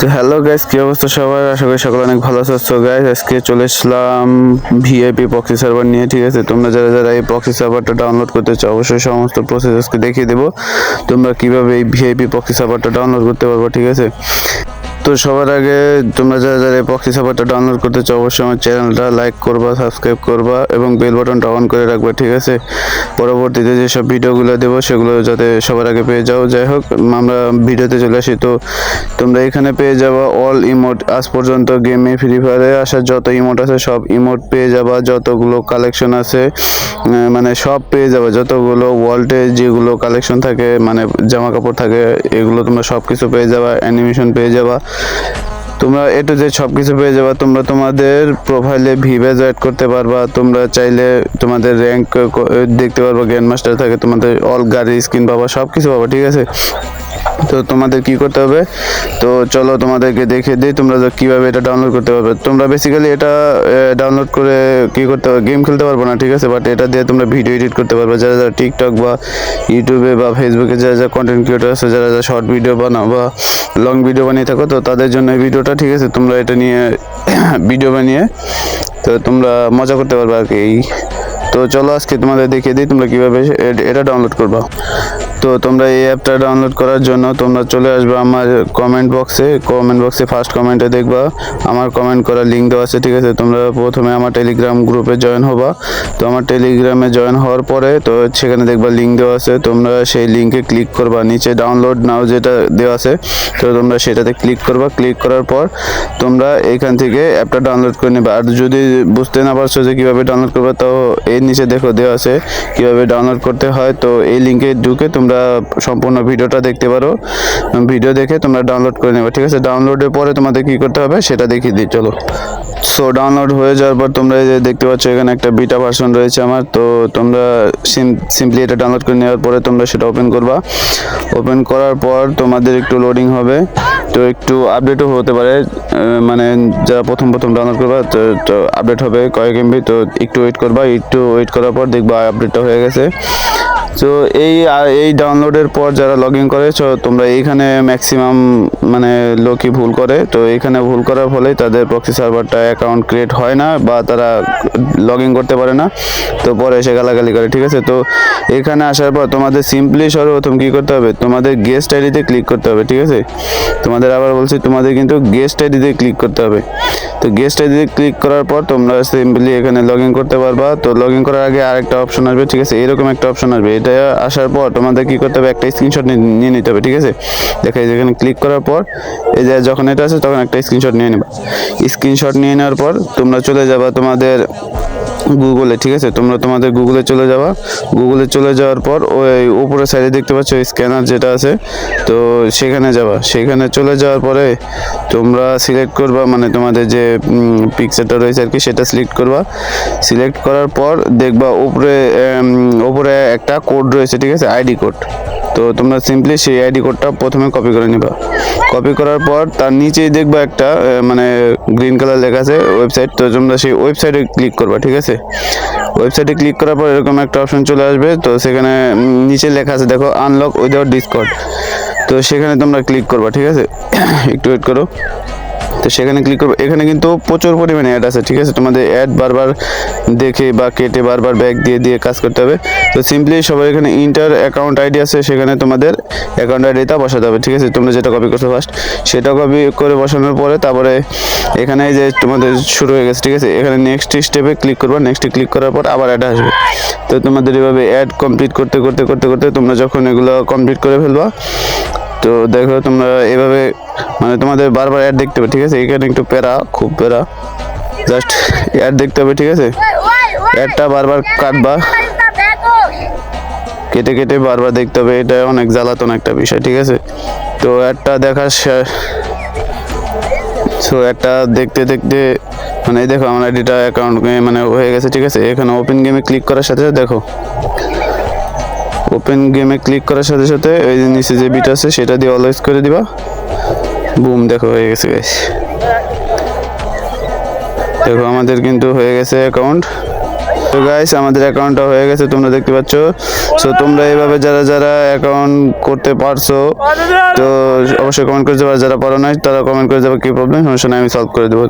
তো hello guys কী অবস্থা সবাই আশা করি সকলে অনেক ভালো আছো। গাইস আজকে চলে এসলাম ভিআইপি পক্সি সার্ভার নিয়ে, ঠিক আছে? তোমরা যারা যারা এই পক্সি সার্ভারটা ডাউনলোড করতে চাও, অবশ্যই সমস্ত প্রসেস আজকে দেখিয়ে দেবো। তোমরা কীভাবে এই ভিআইপি পক্সি সার্ভারটা ডাউনলোড করতে পারব, ঠিক আছে? তো সবার আগে তোমরা যারা যারা এই পক্সি সার্ভারটা ডাউনলোড করতে চাও, অবশ্যই আমার চ্যানেলটা লাইক করবা সাবস্ক্রাইব করবা এবং বেল বাটনটা অন করে রাখবা, ঠিক আছে? পরবর্তীতে যেসব ভিডিওগুলো দেবো, সেগুলো যাতে সবার আগে পেয়ে যাও। যাই হোক, আমরা ভিডিওতে চলে আসি। তো তোমরা এখানে পেয়ে যাবা অল ইমোট আজ পর্যন্ত গেমে ফ্রি ফায়ারে আসা যত ইমোট আছে, সব ইমোট পেয়ে যাবা। যতগুলো কালেকশন আছে মানে সব পেয়ে যাবে। যতগুলো ওয়ার্ল্ডে যেগুলো কালেকশন থাকে মানে জামা কাপড় থাকে, এগুলো তোমরা সব কিছু পেয়ে যাবা অ্যানিমেশন পেয়ে যাবা। তোমরা এ টু জেড সব কিছু পেয়ে যাবা। তোমরা তোমাদের প্রোফাইলে ভিভেজ অ্যাড করতে পারবা। তোমরা চাইলে তোমাদের র্যাঙ্ক দেখতে পারবা গ্র্যান্ড মাস্টার থাকে। তোমাদের অল গাড়ি স্কিন পাবা সব কিছু পাবা, ঠিক আছে? তো তোমাদের কি করতে হবে? তো চলো তোমাদেরকে দেখে দিই তোমরা কীভাবে এটা ডাউনলোড করতে পারবে। তোমরা বেসিক্যালি এটা ডাউনলোড করে কি করতে হবে? গেম খেলতে পারব না, ঠিক আছে? বাট এটা দিয়ে তোমরা ভিডিও এডিট করতে পারবে। যারা যারা টিকটক বা ইউটিউবে বা ফেসবুকে যারা যারা কন্টেন্ট ক্রিয়েটার আছে, যারা যারা শর্ট ভিডিও বানাও বা লং ভিডিও বানিয়ে থাকো, তো তাদের জন্য এই ভিডিওটা ঠিক আছে? তোমরা এটা নিয়ে ভিডিও বানিয়ে, তো তোমরা মজা করতে পারবে আর কি। তো চলো আজকে তোমাদের দেখিয়ে দিই তোমরা কীভাবে এটা ডাউনলোড করবা। তো তোমরা এই অ্যাপটা ডাউনলোড করার জন্য তোমরা চলে আসবে আমার কমেন্ট বক্সে কমেন্ট বক্সে ফার্স্ট কমেন্টে দেখবা। আমার কমেন্ট করার লিঙ্ক দেওয়া আছে, ঠিক আছে? তোমরা প্রথমে আমার টেলিগ্রাম গ্রুপে জয়েন হবা। তো আমার টেলিগ্রামে জয়েন হওয়ার পরে তো সেখানে দেখবা লিঙ্ক দেওয়া আছে। তোমরা সেই লিঙ্কে ক্লিক করবা। নিচে ডাউনলোড নাও যেটা দেওয়া আছে, তো তোমরা সেটাতে ক্লিক করবা। ক্লিক করার পর তোমরা এখান থেকে অ্যাপটা ডাউনলোড করে নেবে। আর যদি বুঝতে না পারছ যে কীভাবে ডাউনলোড করবে, তো এর নিচে দেখো দেওয়া আছে কীভাবে ডাউনলোড করতে হয়। তো এই লিঙ্কে ঢুকে তোমরা সম্পূর্ণ ভিডিওটা দেখতে পারো। ভিডিও দেখে তোমরা ডাউনলোড করে নেবে, ঠিক আছে? ডাউনলোডের পরে তোমাদের কী করতে হবে সেটা দেখিয়ে দিই, চলো। সো ডাউনলোড হয়ে যাওয়ার পর তোমরা যে দেখতে পাচ্ছ, এখানে একটা বিটা ভার্সন রয়েছে আমার। তো তোমরা সিম্পলি এটা ডাউনলোড করে নেওয়ার পরে তোমরা সেটা ওপেন করবা। ওপেন করার পর তোমাদের একটু লোডিং হবে। তো একটু আপডেটও হতে পারে মানে যারা প্রথম প্রথম ডাউনলোড করবা, তো আপডেট হবে কয়েক এমবি তো একটু ওয়েট করবা, একটু ওয়েট করার পর দেখবা আপডেটটা হয়ে গেছে। তো এই এই ডাউনলোডের পর যারা লগ ইন করে তোমরা এইখানে ম্যাক্সিমাম মানে লোকই ভুল করে। তো এইখানে ভুল করার ফলে তাদের প্রক্সি সার্ভারটা অ্যাকাউন্ট ক্রিয়েট হয় না বা তারা লগ ইন করতে পারে না। তো পরে এসে গালাগালি করে, ঠিক আছে? তো এখানে আসার পর তোমাদের সিম্পলি সর্বপ্রথম কী করতে হবে? তোমাদের গেস্ট আইডিতে ক্লিক করতে হবে, ঠিক আছে? তোমাদের আবার বলছি, তোমাদের কিন্তু গেস্ট আইডিতে ক্লিক করতে হবে। তো গেস্ট আইডিতে ক্লিক করার পর তোমরা সিম্পলি এখানে লগ ইন করতে পারবা। তো লগ ইন করার আগে আরেকটা অপশন আসবে, ঠিক আছে? এরকম একটা অপশন আসবে। এটা আসার পর তোমাদের কি করতে হবে? একটা স্ক্রিনশট নিয়ে নিতে হবে, ঠিক আছে? দেখো এখানে ক্লিক করার পর, এই যে যখন এটা আছে তখন একটা স্ক্রিনশট নিয়ে নেবা। স্ক্রিনশট নিয়ে নেওয়ার পর তোমরা চলে যাবা তোমাদের গুগলে ঠিক আছে? তোমরা তোমাদের গুগলে চলে যাওয়া গুগলে চলে যাওয়ার পর ওই উপরের সাইডে দেখতে পাচ্ছ স্ক্যানার যেটা আছে, তো সেখানে যাবা। সেখানে চলে যাওয়ার পরে তোমরা সিলেক্ট করবা মানে তোমাদের যে পিকচারটা রয়েছে আর কি সেটা সিলেক্ট করবা। সিলেক্ট করার পর দেখবা উপরে উপরে একটা কোড রয়েছে, ঠিক আছে? আইডি কোড তো তোমরা সিম্পলি সেই আইডি কোডটা প্রথমে কপি করে নিবা। কপি করার পর তার নিচেই দেখবা একটা মানে গ্রিন কালার লেখা আছে ওয়েবসাইট তো তোমরা সেই ওয়েবসাইটে ক্লিক করবা, ঠিক আছে? ওয়েবসাইটে ক্লিক করার পর এরকম একটা অপশন চলে আসবে। তো সেখানে নিচে লেখা আছে, দেখো আনলক উইদাউট ডিসকর্ড তো সেখানে তোমরা ক্লিক করবা, ঠিক আছে? একটু ওয়েট করো। তো সেখানে ক্লিক করবে। এখানে কিন্তু প্রচুর পরিমাণে অ্যাড আছে, ঠিক আছে? তোমাদের অ্যাড বারবার দেখে বা কেটে বারবার ব্যাগ দিয়ে দিয়ে কাজ করতে হবে। তো সিম্পলি সবার এখানে ইন্টার অ্যাকাউন্ট আইডি আছে, সেখানে তোমাদের অ্যাকাউন্ট আইডিটা বসাতে হবে, ঠিক আছে? তোমরা যেটা কপি করছ ফার্স্ট সেটা কপি করে বসানোর পরে তারপরে এখানে যে তোমাদের শুরু হয়ে গেছে, ঠিক আছে? এখানে নেক্সট স্টেপে ক্লিক করবা নেক্সটে ক্লিক করার পর আবার অ্যাড আসবে। তো তোমাদের এভাবে অ্যাড কমপ্লিট করতে করতে করতে করতে তোমরা যখন এগুলো কমপ্লিট করে ফেলবা, তো দেখো তোমরা এভাবে মানে তোমাদের বারবার অ্যাড দেখতে হবে, ঠিক আছে? এখানে একটু প্যারা, খুব প্যারা। জাস্ট অ্যাড দেখতে হবে, ঠিক আছে? অ্যাডটা বারবার কাটবা। কেটে কেটে বারবার দেখতে হবে, এটা অনেক জ্বালাতন একটা বিষয়, ঠিক আছে? তো অ্যাডটা দেখার সো একটা দেখতে দেখতে মানে এই দেখো, আমার আইডিটা অ্যাকাউন্ট মানে হয়ে গেছে, ঠিক আছে? এখানে ওপেন গেমে ক্লিক করার সাথে সাথে দেখো। ওপেন গেমে ক্লিক করার সাথে সাথে ওই যে নিচে যে বিট আছে, সেটা দিয়ে অলওয়েজ করে দিবা। বুম দেখো, হয়ে গেছে গাইস দেখো, আমাদের কিন্তু হয়ে গেছে অ্যাকাউন্ট তো গাইস আমাদের অ্যাকাউন্টটা হয়ে গেছে, তোমরা দেখতে পাচ্ছ। সো তোমরা এইভাবে যারা যারা অ্যাকাউন্ট করতে পারছ, তো অবশ্যই কমেন্ট করে দেবে। যারা পারো নাই, তারা কমেন্ট করে দেবে, কি প্রবলেম সমস্যা আমি সলভ করে দেবো।